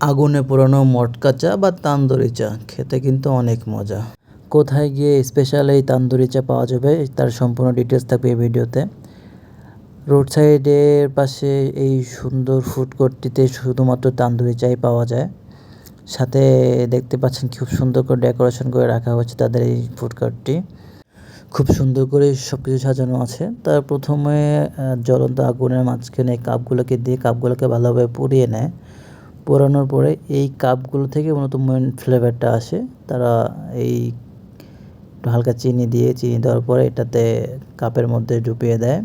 আগুনে পোড়ানো মটকা চা বা তান্দুরি চা, খেতে কিন্তু অনেক মজা। কোথায় গিয়ে স্পেশাল এই তান্দুরি চা পাওয়া যাবে, তার সম্পূর্ণ ডিটেলস থাকবে এই ভিডিওতে। রোড সাইডের পাশে এই সুন্দর ফুড কোর্টটিতে শুধুমাত্র তান্দুরি চাই পাওয়া যায়। সাথে দেখতে পাচ্ছেন খুব সুন্দর করে ডেকোরেশন করে রাখা হয়েছে তাদের এই ফুড কোর্টটি খুব সুন্দর করে সব কিছু সাজানো আছে। তার প্রথমে জ্বলন্ত আগুনের মাঝখানে কাপগুলোকে দিয়ে কাপগুলোকে ভালোভাবে পুড়িয়ে নেয়। পোড়ানোর পরে এই কাপগুলো থেকে মূলত মেন ফ্লেভারটা আসে। তারা এই হালকা চিনি দিয়ে, চিনি দেওয়ার পরে এটাতে কাপের মধ্যে ডুবিয়ে দেয়।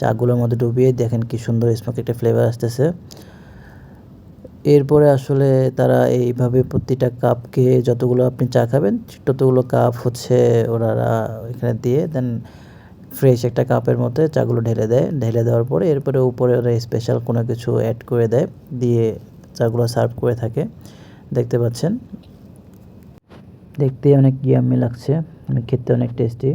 চাগুলোর মধ্যে ডুবিয়ে দেখেন কি সুন্দর স্মোক একটা ফ্লেভার আসতেছে। এরপরে আসলে তারা এইভাবে প্রতিটা কাপকে যতগুলো আপনি চা খাবেন, ততগুলো কাপ হচ্ছে ওনারা এখানে দিয়ে দেন ফ্রেশ একটা কাপের মধ্যে চাগুলো ঢেলে দেয়। ঢেলে দেওয়ার পরে এরপরে উপরে ওরা স্পেশাল কোনো কিছু অ্যাড করে দেয়। দিয়ে চাগুলো সার্ভ করে থাকে। দেখতে পাচ্ছেন। দেখতে অনেক ইয়াম্মি লাগছে অনেক খেতে অনেক টেস্টি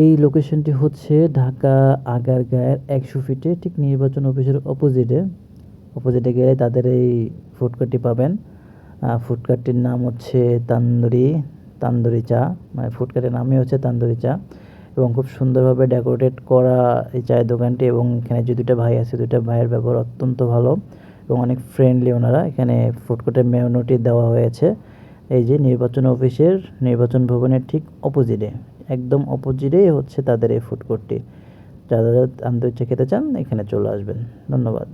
এই লোকেশনটি হচ্ছে ঢাকা আগারগাঁয়ের একশো ফিটে ঠিক নির্বাচন অফিসের অপোজিটে অপোজিটে গেলে তাদের এই ফুডকার্টটি পাবেন। ফুডকার্টটির নাম হচ্ছে তান্দুরি তান্দুরি চা। মানে ফুডকার্টের নামই হচ্ছে তান্দুরি চা। এবং খুব সুন্দরভাবে ডেকোরেটেড করা এই চায়ের দোকানটি এবং এখানে যে দুটো ভাই আছে দুটো ভাইয়ের ব্যবহার অত্যন্ত ভালো। এবং অনেক ফ্রেন্ডলি ওনারা। এখানে ফুডকোর্টের মেনুটি দেওয়া হয়েছে। এই যে নির্বাচন অফিসের নির্বাচন ভবনের ঠিক অপোজিটে একদম অপোজিটেই হচ্ছে তাদের এই ফুডকোর্টটি যারা যারা আন্তরিক খেতে চান, এখানে চলে আসবেন। ধন্যবাদ।